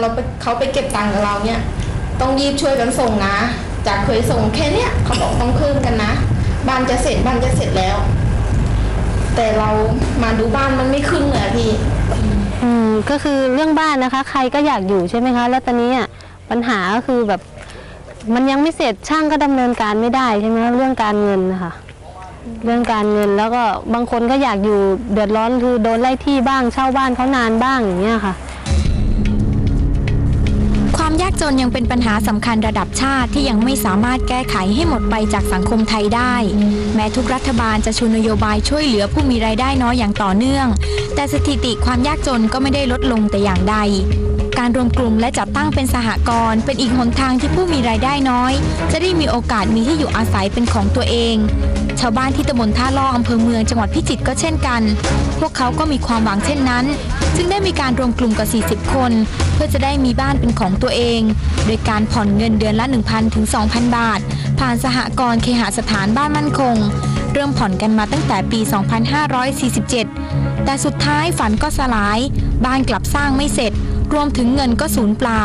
เราไปเขาไปเก็บตังค์กับเราเนี่ย ต้องรีบช่วยกันส่งนะ จากเคยส่งแค่เนี้ยเขาบอกต้องเพิ่มกันนะ บ้านจะเสร็จบ้านจะเสร็จแล้ว แต่เรามาดูบ้านมันไม่ขึ้นเลยพี่อืมก็คือเรื่องบ้านนะคะ ใครก็อยากอยู่ใช่ไหมคะ แล้วตอนนี้อะปัญหาก็คือแบบ มันยังไม่เสร็จช่างก็ดำเนินการไม่ได้ใช่ไหมเรื่องการเงินนะคะเรื่องการเงินแล้วก็บางคนก็อยากอยู่เดือดร้อนคือโดนไล่ที่บ้างเช่าบ้านเขานานบ้างอย่างเงี้ยค่ะ จนยังเป็นปัญหาสำคัญระดับชาติที่ยังไม่สามารถแก้ไขให้หมดไปจากสังคมไทยได้ แม้ทุกรัฐบาลจะชูนโยบายช่วยเหลือผู้มีรายได้น้อยอย่างต่อเนื่อง แต่สถิติความยากจนก็ไม่ได้ลดลงแต่อย่างใดการรวมกลุ่มและจัดตั้งเป็นสหกรณ์เป็นอีกหนทางที่ผู้มีรายได้น้อย จะได้มีโอกาสมีที่อยู่อาศัยเป็นของตัวเอง ชาวบ้านที่ตำบลท่าล่ออำเภอเมืองจังหวัดพิจิตรก็เช่นกัน พวกเขาก็มีความหวังเช่นนั้น จึงได้มีการรวมกลุ่มกว่า 40 คน เพื่อจะได้มีบ้านเป็นของตัวเอง โดยการผ่อนเงินเดือนละ 1,000 ถึง 2,000 บาท ผ่านสหกรณ์เคหสถานบ้านมั่นคง เริ่มผ่อนกันมาตั้งแต่ปี 2547 แต่สุดท้ายฝันก็สลาย บ้านกลับสร้างไม่เสร็จ รวมถึงเงินก็สูญเปล่า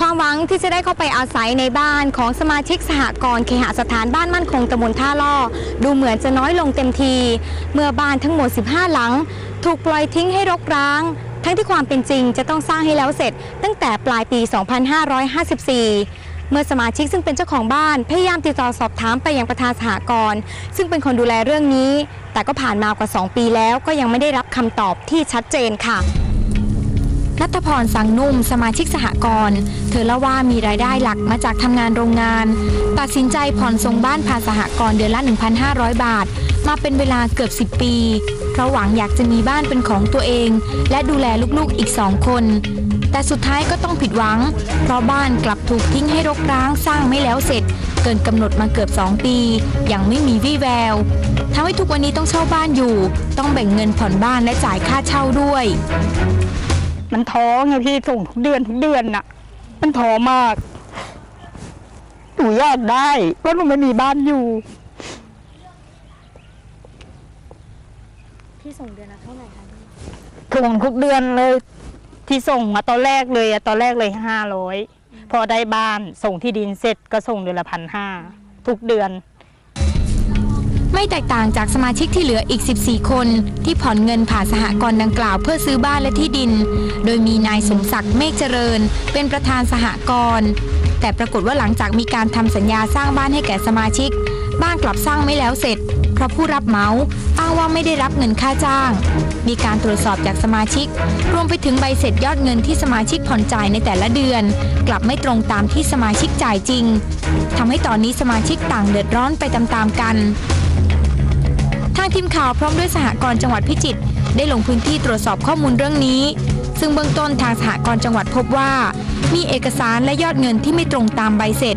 ความหวังที่จะได้เข้าไปอาศัยในบ้านของสมาชิกสหกรณ์เคหสถานบ้านมั่นคงตำบลท่าล่อ ดูเหมือนจะน้อยลงเต็มที เมื่อบ้านทั้งหมด 15 หลัง ถูกปล่อยทิ้งให้รกร้าง ทั้งที่ความเป็นจริงจะต้องสร้างให้แล้วเสร็จ ตั้งแต่ปลายปี 2554เมื่อสมาชิกซึ่งเป็นเจ้าของบ้าน พยายามติดต่อสอบถามไปยังประธานสหกรณ์ซึ่งเป็นคนดูแลเรื่องนี้ แต่ก็ผ่านมากว่า 2 ปีแล้วก็ยังไม่ได้รับคำตอบที่ชัดเจนค่ะ นัทพรสังนุ่ม สมาชิกสหกรณ์เธอเล่าว่ามีรายได้หลักมาจากทำงานโรงงาน ตัดสินใจผ่อนทรงบ้านผ่านสหกรณ์เดือนละ 1,500 บาท มาเป็นเวลาเกือบ 10 ปี เพราะหวังอยากจะมีบ้านเป็นของตัวเอง และดูแลลูกๆอีกสองคน แต่สุดท้ายก็ต้องผิดหวัง เพราะบ้านกลับถูกทิ้งให้รกร้างสร้างไม่แล้วเสร็จ เกินกำหนดมาเกือบ 2 ปี ยังไม่มีวี่แววทำให้ทุกวันนี้ต้องเช่าบ้านอยู่ ต้องแบ่งเงินผ่อนบ้านและจ่ายค่าเช่าด้วย มันท้อไงพี่ส่งทุกเดือนทุกเดือนน่ะ มันท้อมากหนูอยากได้เพราะหนูไม่มีบ้านอยู่ พี่ส่งเดือนละเท่าไหร่คะส่งทุกเดือนเลย ที่ส่งมาตอนแรกเลยอะตอนแรกเลยห้าร้อยพอได้บ้านส่งที่ดินเสร็จก็ส่งเดือนละพันห้าทุกเดือน ไม่แตกต่างจากสมาชิกที่เหลืออีก 14 คน ที่ผ่อนเงินผ่านสหกรณ์ดังกล่าวเพื่อซื้อบ้านและที่ดิน โดยมีนายสมศักดิ์เมฆเจริญ เป็นประธานสหกรณ์แต่ปรากฏว่าหลังจากมีการทำสัญญาสร้างบ้านให้แก่สมาชิก บ้านกลับสร้างไม่แล้วเสร็จ เพราะผู้รับเหมาอ้างว่าไม่ได้รับเงินค่าจ้าง มีการตรวจสอบจากสมาชิก รวมไปถึงใบเสร็จยอดเงินที่สมาชิกผ่อนจ่ายในแต่ละเดือน กลับไม่ตรงตามที่สมาชิกจ่ายจริงทำให้ตอนนี้สมาชิกต่างเดือดร้อนไปตามๆกันางทีมข่าวพร้อมด้วยสหกรณ์จังหวัดพิจิตรได้ลงพื้นที่ตรวจสอบข้อมูลเรื่องนี้ ซึ่งเบื้องต้นทางสหกรณ์จังหวัดพบว่า มีเอกสารและยอดเงินที่ไม่ตรงตามใบเสร็จ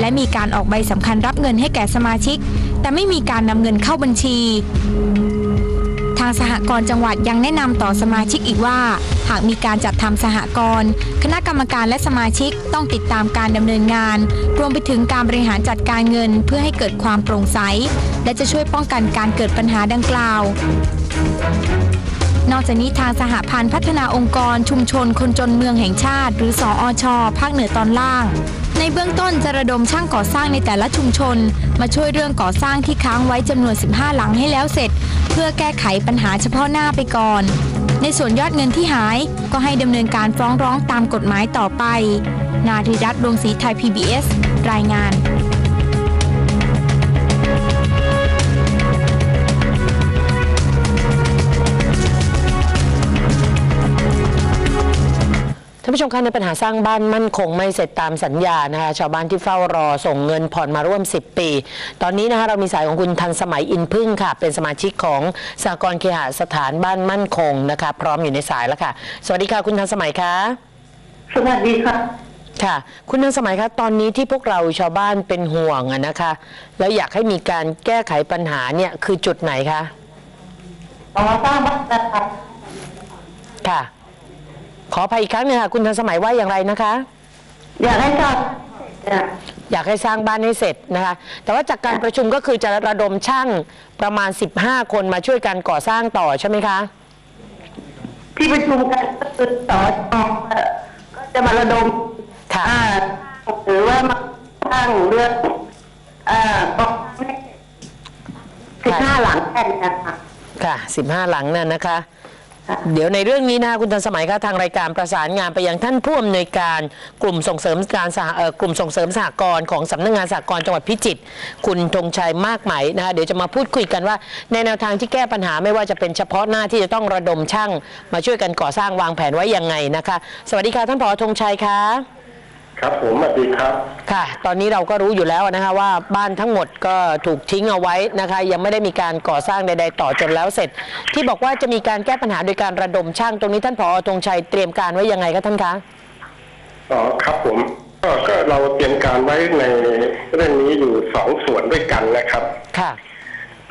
และมีการออกใบสำคัญรับเงินให้แก่สมาชิก แต่ไม่มีการนำเงินเข้าบัญชี ทางสหกรณ์จังหวัดยังแนะนำต่อสมาชิกอีกว่า หากมีการจัดทำสหกรณ์คณะกรรมการและสมาชิกต้องติดตามการดำเนินงาน รวมไปถึงการบริหารจัดการเงินเพื่อให้เกิดความโปร่งใส และจะช่วยป้องกันการเกิดปัญหาดังกล่าวนอกจากนี้ทางสหพันธ์พัฒนาองค์กรชุมชนคนจนเมืองแห่งชาติ หรือสออชภาคเหนือตอนล่าง ในเบื้องต้นจะระดมช่างก่อสร้างในแต่ละชุมชน มาช่วยเรื่องก่อสร้างที่ค้างไว้จำนวน 15 หลังให้แล้วเสร็จ เพื่อแก้ไขปัญหาเฉพาะหน้าไปก่อน ในส่วนยอดเงินที่หายก็ให้ดำเนินการฟ้องร้องตามกฎหมายต่อไป นาธิรัตน์ดวงศรีไทย PBS รายงาน ผู้ชมคะในปัญหาสร้างบ้านมั่นคงไม่เสร็จตามสัญญานะคะชาวบ้านที่เฝ้ารอส่งเงินผ่อนมาร่วม 10 ปี ตอนนี้นะคะเรามีสายของคุณทันสมัยอินพึ่งค่ะ เป็นสมาชิกของสากรณ์เคหสถานบ้านมั่นคงนะคะ พร้อมอยู่ในสายแล้วค่ะ สวัสดีค่ะคุณทันสมัยคะสวัสดีค่ะค่ะ คุณทันสมัยคะตอนนี้ที่พวกเราชาวบ้านเป็นห่วงอะนะคะ แล้วอยากให้มีการแก้ไขปัญหาเนี่ยคือจุดไหนคะขอทราบว่านะคะค่ะ ขออภัยอีกครั้งหนึงค่ะคุณทันสมัยว่าอย่างไรนะคะ อยากให้ทราบเนี่ยอยากให้สร้างบ้านให้เสร็จนะคะ แต่ว่าจากการประชุมก็คือจะระดมช่างประมาณ 15 คนมาช่วยกันก่อสร้างต่อใช่ไหมคะ ที่ประชุมกันก็คือสอชเอ่อก็จะมาระดมค่ะ อ่าหรือว่ามาสร้างเรื่องอ่ากองสิบห้าหลังแค่นี้นะคะ ค่ะ 15 หลังนั่นนะคะค่ะ เดี๋ยวในเรื่องนี้นะคะคุณทันสมัยคะทางรายการประสานงานไปยังท่านผู้อำนวยการกลุ่มส่งเสริมการสหกลุ่มส่งเสริมสหกรณ์ของสำนักงานสหกรณ์จังหวัดพิจิตรคุณธงชัยมากไหมนะคะเดี๋ยวจะมาพูดคุยกันว่าในแนวทางที่แก้ปัญหาไม่ว่าจะเป็นเฉพาะหน้าที่จะต้องระดมช่าง มาช่วยกันก่อสร้างวางแผนไว้ยังไงนะคะ สวัสดีค่ะท่านผอธงชัยคะ ครับผมสวัสดีครับ ค่ะ ตอนนี้เราก็รู้อยู่แล้วนะคะว่าบ้านทั้งหมดก็ถูกทิ้งเอาไว้นะคะ ยังไม่ได้มีการก่อสร้างใด ๆ ต่อจนแล้วเสร็จ ที่บอกว่าจะมีการแก้ปัญหาโดยการระดมช่างตรงนี้ท่านผอธงชัยเตรียมการไว้ยังไงคะท่านคะอ๋อครับผมก็ก็เราเตรียมการไว้ในเรื่องนี้อยู่สองส่วนด้วยกันนะครับ ค่ะ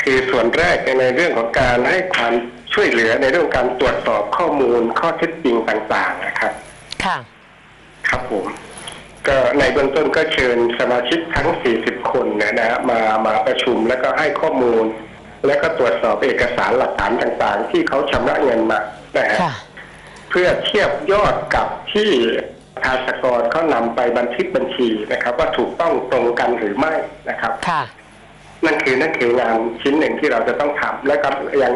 คือส่วนแรกในเรื่องของการให้ความช่วยเหลือในเรื่องการตรวจสอบข้อมูลข้อเท็จจริงต่างๆนะครับ ค่ะ ครับผม ก็ในเบื้องต้นก็เชิญสมาชิกทั้ง 40 คนเนี่ยนะฮะมามาประชุมแล้วก็ให้ข้อมูล แล้วก็ตรวจสอบเอกสารหลักฐานต่างๆ ที่เขาชำระเงินมานะฮะค่ะเพื่อเทียบยอดกับที่ภาสกรเขานำไปบันทึกบัญชีนะครับ ว่าถูกต้องตรงกันหรือไม่นะครับค่ะนั่นคือนั่นคืองานชิ้นหนึ่งที่เราจะต้องทำและก็ยัง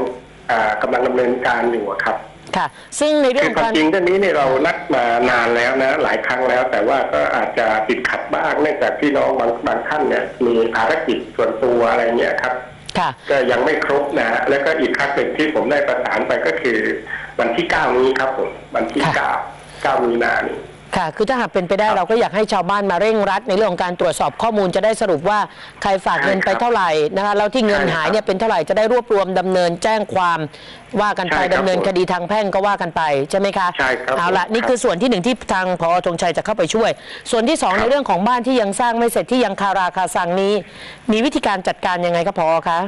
อ่ากำลังดำเนินการอยู่อะครับ ค่ะ ซึ่งในเรื่คือองความการจริงเรื่องนี้เนี่ยเรานัดมานานแล้วนะ หลายครั้งแล้ว แต่ว่าก็อาจจะติดขัดบ้างเนื่องจากพี่น้องบางบางท่านเนี่ยมีภารกิจส่วนตัวอะไรเงี้ยครับ ค่ะ ก็ยังไม่ครบนะฮะแล้วก็อีกครั้งหนึ่งที่ผมได้ประสานไปก็คือ วันที่เก้านี้ครับผม วันที่ ค่ะเก้าเก้ามีนานี้ ค่ะ คือถ้าหากเป็นไปได้เราก็อยากให้ชาวบ้านมาเร่งรัด ในเรื่องของการตรวจสอบข้อมูลจะได้สรุปว่าใครฝากเงินไปเท่าไหร่นะคะแล้วที่เงินหายเนี่ยเป็นเท่าไหร่จะได้รวบรวมดำเนินแจ้งความว่ากันไปใช่ครับดำเนินคดีทางแพ่งก็ว่ากันไปใช่ไหมคะใช่ครับเอาละผมนี่ครับคือส่วนที่หนึ่งที่ทางพอธงชัยจะเข้าไปช่วย ส่วนที่สองครับ ในเรื่องของบ้านที่ยังสร้างไม่เสร็จที่ยังคาราคาซังนี้ มีวิธีการจัดการยังไงครับพอคะ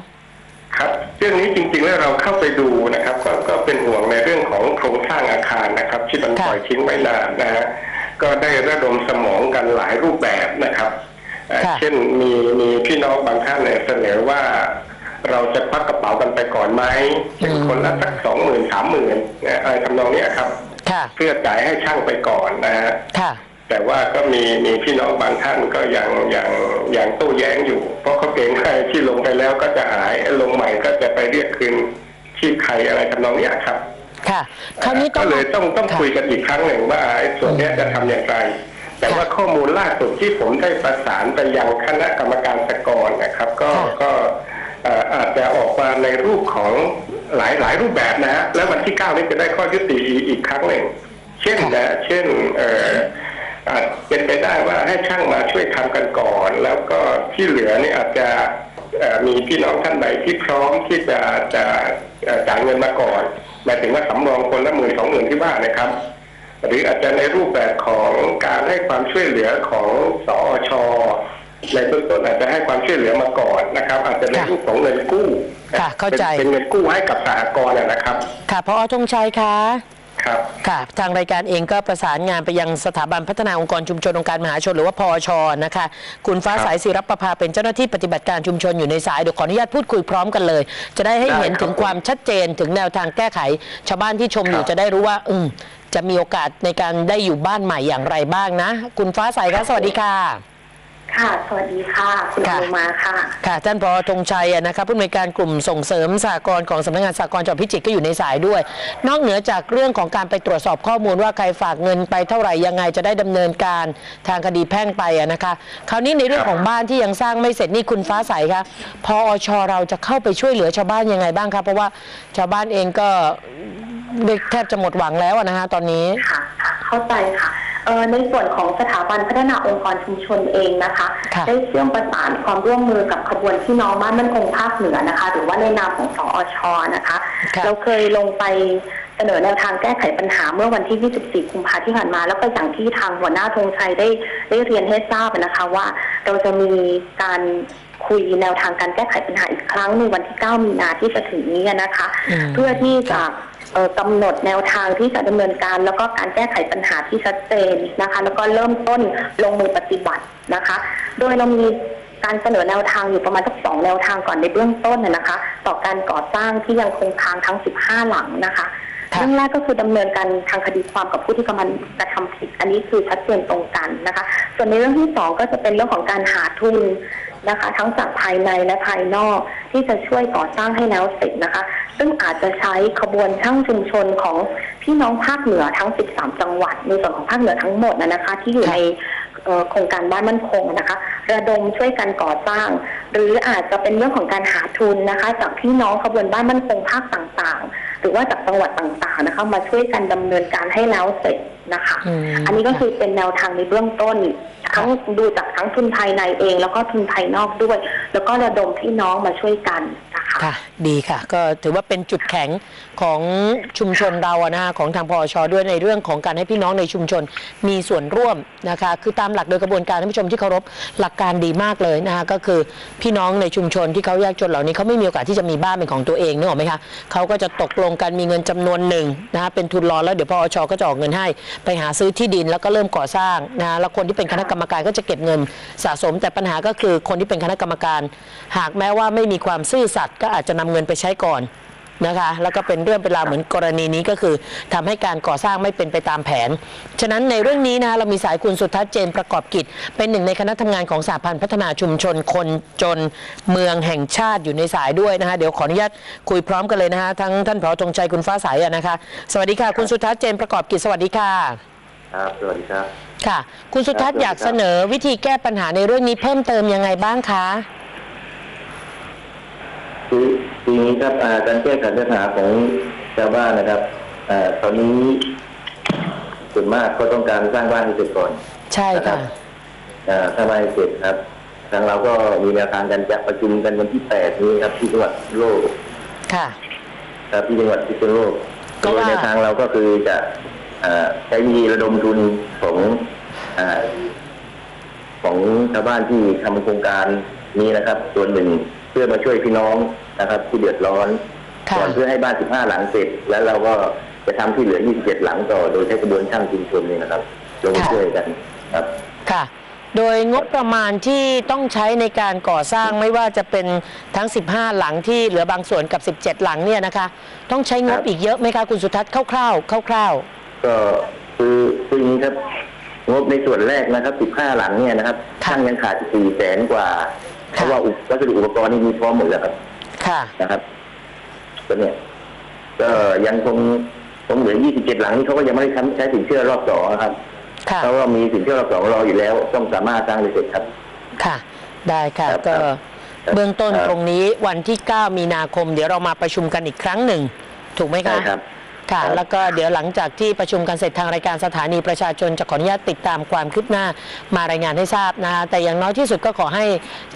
ครับเรื่องนี้จริงๆแล้วเราเข้าไปดูนะครับ ก็ก็เป็นห่วงในเรื่องของโครงสร้างอาคารนะครับ ที่มันค่ะ ปล่อยทิ้งไว้นานนะฮะ ก็ได้ระดมสมองกันหลายรูปแบบนะครับเอ่อค่ะเช่นมีมีพี่น้องบางท่านเนี่ยเสนอว่าเราจะควักกระเป๋ากันไปก่อนไหมเช่นคนละสักสองหมื่นสามหมื่นอะไรทำนองเนี้ยครับค่ะเพื่อจ่ายให้ช่างไปก่อนนะฮะค่ะแต่ว่าก็มีมีพี่น้องบางท่านก็ยังยังยังโต้แย้งอยู่ เพราะเขาเกรงว่าที่ลงไปแล้วก็จะหายลงใหม่ก็จะไปเรียกคืนที่ใครอะไรทำนองเนี้ยครับ ค่ะคราวนี้ต้ก็องเลยต้องต้องค่ะคุยกันอีกครั้งหนึ่งว่าไอ้ส่วนเนี้ยจะทำอย่างไร แต่ว่าข้อมูลล่าสุดที่ผมได้ประสานไปยังคณะกรรมการสกรนะครับ ก็ค่ะก็เอ่ออาจจะออกมาในรูปของหลายหลายรูปแบบนะฮะแล้ววันที่เก้านี้จะได้ข้อยุติอีกอีกครั้งหนึ่งเช่นนะเช่นเอ่ออาจเป็นไปได้ว่าให้ช่างมาช่วยทำกันก่อน แล้วก็ที่เหลือนี่อาจจะเอ่อ มีพี่น้องท่านใดที่พร้อมที่จะจะเอ่อจ่ายเงินมาก่อนหมายถึงว่าสำรองคนละหมื่นสองหมื่นที่ว่านะครับ หรืออาจจะในรูปแบบของการให้ความช่วยเหลือของสอชในเบื้องต้นอาจจะให้ความช่วยเหลือมาก่อนนะครับ อาจจะในค่ะรูปของเงินกู้ค่ะเข้าใจเป็นเป็นเงินกู้ให้กับสหกรณ์นะครับ ค่ะพอธงชัยคะ ครับค่ะ ทางรายการเองก็ประสานงานไปยังสถาบันพัฒนาองค์กรชุมชนองค์การมหาชนหรือว่าพอชนะคะ คุณฟ้าสายศิรับประภาเป็นเจ้าหน้าที่ปฏิบัติการชุมชนอยู่ในสายเดี๋ยวขออนุญาตพูดคุยพร้อมกันเลย จะได้ให้ได้เห็นครับถึงความชัดเจนถึงแนวทางแก้ไข ชาวบ้านที่ชมอยู่ครับจะได้รู้ว่า อืมจะมีโอกาสในการได้อยู่บ้านใหม่อย่างไรบ้างนะ คุณฟ้าใสคะสวัสดีค่ะ ค่ะ สวัสดีค่ะ คุณอค่ะนุมาค่ะ ค่ะท่านพอธงชัยอะนะครับผู้อำนวยการกลุ่มส่งเสริมสหกรณ์ของสำนักงานสหกรณ์จังหวัดพิจิตรก็อยู่ในสายด้วย นอกเหนือจากเรื่องของการไปตรวจสอบข้อมูลว่าใครฝากเงินไปเท่าไหร่ยังไงจะได้ดำเนินการทางคดีแพ่งไปอะนะคะคราวนี้ในเรื่องของบ้านที่ยังสร้างไม่เสร็จนี่คุณฟ้าใสคะพอชเราจะเข้าไปช่วยเหลือชาวบ้านยังไงบ้างครับเพราะว่าชาวบ้านเองก็แทบจะหมดหวังแล้วอะนะคะตอนนี้ ค่ะค่ะเข้าใจค่ะเอ่อ ในส่วนของสถาบันพัฒนาองค์กรชุมชนเองนะคะค่ะได้เชื่อมประสานความร่วมมือกับขบวนพี่น้องบ้านมั่นคงภาคเหนือนะคะ หรือว่าในนามของสอชนะคะค่ะเราเคยลงไปเสนอแนวทางแก้ไขปัญหาเมื่อวันที่ 24 กุมภาที่ผ่านมา แล้วก็อย่างที่ทางหัวหน้าธงชัยได้ได้เรียนให้ทราบนะคะว่าเราจะมีการคุยแนวทางการแก้ไขปัญหาอีกครั้งในวันที่ 9 มีนาที่จะถึงนี้นะคะอืมเพื่อที่จะเอ่อ กำหนดแนวทางที่จะดำเนินการ แล้วก็การแก้ไขปัญหาที่ชัดเจนนะคะ แล้วก็เริ่มต้นลงมือปฏิบัตินะคะ โดยเรามีการเสนอแนวทางอยู่ประมาณสักสองแนวทางก่อนในเบื้องต้นนะนะคะ ต่อการก่อสร้างที่ยังคงค้างทั้ง 15 หลังนะคะค่ะเรื่องแรกก็คือดำเนินการทางคดีความกับผู้ที่กำลังกระทำผิด อันนี้คือชัดเจนตรงกันนะคะ ส่วนในเรื่องที่สองก็จะเป็นเรื่องของการหาทุน นะคะ ทั้งจากภายในและภายนอกที่จะช่วยก่อสร้างให้แล้วเสร็จนะคะ ซึ่งอาจจะใช้ขบวนช่างชุมชนของพี่น้องภาคเหนือทั้ง 13 จังหวัด ในส่วนของภาคเหนือทั้งหมดนะคะ ที่อยู่ในโครงการบ้านมั่นคงนะคะ ระดมช่วยกันก่อสร้าง หรืออาจจะเป็นเรื่องของการหาทุนนะคะ จากพี่น้องขบวนบ้านมั่นคงภาคต่างๆ หรือว่าจากจังหวัดต่างๆนะคะ มาช่วยกันดำเนินการให้แล้วเสร็จ นะคะอืมอันนี้ก็คือเป็นแนวทางในเบื้องต้น ทั้งดูจากทั้งทุนภายในเอง แล้วก็ทุนภายนอกด้วย แล้วก็ระดมพี่น้องมาช่วยกันนะคะ ค่ะ ดีค่ะ ก็ถือว่าเป็นจุดแข็งของชุมชนเราอะนะคะของทางพอชด้วยในเรื่องของการให้พี่น้องในชุมชนมีส่วนร่วมนะคะ คือตามหลักโดยกระบวนการท่านผู้ชมที่เคารพหลักการดีมากเลยนะคะก็คือพี่น้องในชุมชนที่เขายากจนเหล่านี้เขาไม่มีโอกาสที่จะมีบ้านเป็นของตัวเองนึกออกไหมคะเขาก็จะตกลงกันมีเงินจำนวนหนึ่งนะคะเป็นทุนรอแล้วเดี๋ยวพอชก็จะออกเงินให้ ไปหาซื้อที่ดินแล้วก็เริ่มก่อสร้างนะะแล้วคนที่เป็นคณะกรรมการก็จะเก็บเงินสะสม แต่ปัญหาก็คือคนที่เป็นคณะกรรมการ หากแม้ว่าไม่มีความซื่อสัตย์ก็อาจจะนำเงินไปใช้ก่อนนะคะแล้วก็เป็นเรื่องเป็นราวเหมือนกรณีนี้ก็คือทำให้การก่อสร้างไม่เป็นไปตามแผน ฉะนั้นในเรื่องนี้นะคะเรามีสายคุณสุทัศน์เจนประกอบกิจ เป็นหนึ่งในคณะทำงานของสหพันธ์พัฒนาชุมชนคนจนเมืองแห่งชาติอยู่ในสายด้วยนะคะเดี๋ยวขออนุญาตคุยพร้อมกันเลยนะคะทั้งท่านผอธงชัยคุณฟ้าใสอะนะคะ สวัสดีค่ะ คุณสุทัศน์เจนประกอบกิจสวัสดีค่ะครับสวัสดีครับค่ะ คุณสุทัศน์ครับอยากเสนอวิธีแก้ปัญหาในเรื่องนี้เพิ่มเติมยังไงบ้างคะ คือทีนี้ครับอ่าการแก้ไขปัญหาของชาวบ้านนะครับอ่าตอนนี้ส่วนมากก็ต้องการสร้างบ้านให้เสร็จก่อนใช่ค่ะอ่าถ้าไม่เสร็จครับ ทางเราก็มีแนวทางการจะประชุมกันวันที่แปดนี้ครับที่จังหวัดพิษณุโลกค่ะครับที่จังหวัดพิษณุโลกก็โดยว่าแนวทางเราก็คือจะอ่าใช้วิธีระดมทุนของอ่าของชาวบ้านที่ทำโครงการนี้นะครับ ส่วนหนึ่ง เพื่อมาช่วยพี่น้องนะครับ ที่เดือดร้อนค่ะ ก่อนเพื่อให้บ้าน 15 หลังเสร็จ แล้วเราก็จะทำที่เหลือ 27 หลังต่อ โดยใช้กระบวนช่างชุมชนนี่นะครับลงมาช่วยกันครับ ค่ะ โดยงบประมาณที่ต้องใช้ในการก่อสร้างไม่ว่าจะเป็นทั้ง 15 หลังที่เหลือบางส่วนกับ 17 หลังเนี่ยนะคะ ต้องใช้งบครับ อีกเยอะไหมคะคุณสุทัศน์คร่าวๆคร่าวก็คือคืออย่างนี้ครับ งบในส่วนแรกนะครับ 15 หลังเนี่ยนะครับค่ะช่างยังขาด4แสนกว่า เพค่ะราะว่าอุปวัสดุอุปกรณ์นี่มีพร้อมหมดแล้วครับๆค่ะ นะครับก็เนี่ยก็ยังคงคงเหลือ 27 หลังนี่เขาก็ยังไม่ได้ทำใช้สินเชื่อรอบสองนะครับค่ะเพราะว่ามีสินเชื่อรอบสองรออยู่แล้ว ต้องสามารถสร้างได้เสร็จครับ ค่ะ ได้ค่ะครับก็ครับเบื้องต้นครับตรงนี้วันที่ 9 มีนาคม เดี๋ยวเรามาประชุมกันอีกครั้งหนึ่ง ถูกไหมใช่คะครับ ค่ะครับแล้วก็เดี๋ยวหลังจากที่ประชุมกันเสร็จทางรายการสถานีประชาชนจะขออนุญาตติดตามความคืบหน้ามารายงานให้ทราบนะคะแต่อย่างน้อยที่สุดก็ขอให้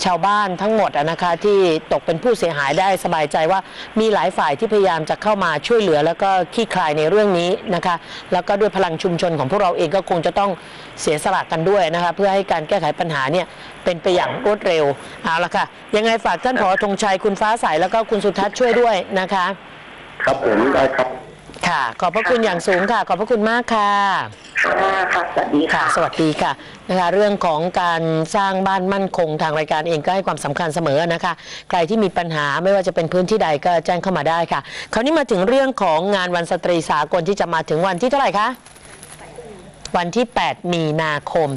ชาวบ้านทั้งหมดอะนะคะที่ตกเป็นผู้เสียหายได้สบายใจว่ามีหลายฝ่ายที่พยายามจะเข้ามาช่วยเหลือ แล้วก็คลี่คลายในเรื่องนี้นะคะแล้วก็ด้วยพลังชุมชนของพวกเราเองก็คงจะต้องเสียสละกันด้วยนะคะเพื่อให้การแก้ไขปัญหาเนี่ยเป็นไปอย่างรวดเร็วเอาละค่ะยังไงฝากท่านผอธงชัยคุณฟ้าใสแล้วก็คุณสุทัศน์ช่วยด้วยนะคะ ครับผมได้ครับ ค่ะ ขอบพระคุณอย่างสูงค่ะ ขอบพระคุณมากค่ะ ค่ะค่ะสวัสดีค่ะค่ะ สวัสดีค่ะนะคะเรื่องของการสร้างบ้านมั่นคงทางรายการเองก็ให้ความสำคัญเสมอนะคะ ใครที่มีปัญหาไม่ว่าจะเป็นพื้นที่ใดก็แจ้งเข้ามาได้ค่ะ คราวนี้มาถึงเรื่องของงานวันสตรีสากลที่จะมาถึงวันที่เท่าไหร่คะ วันที่ 8 มีนาคม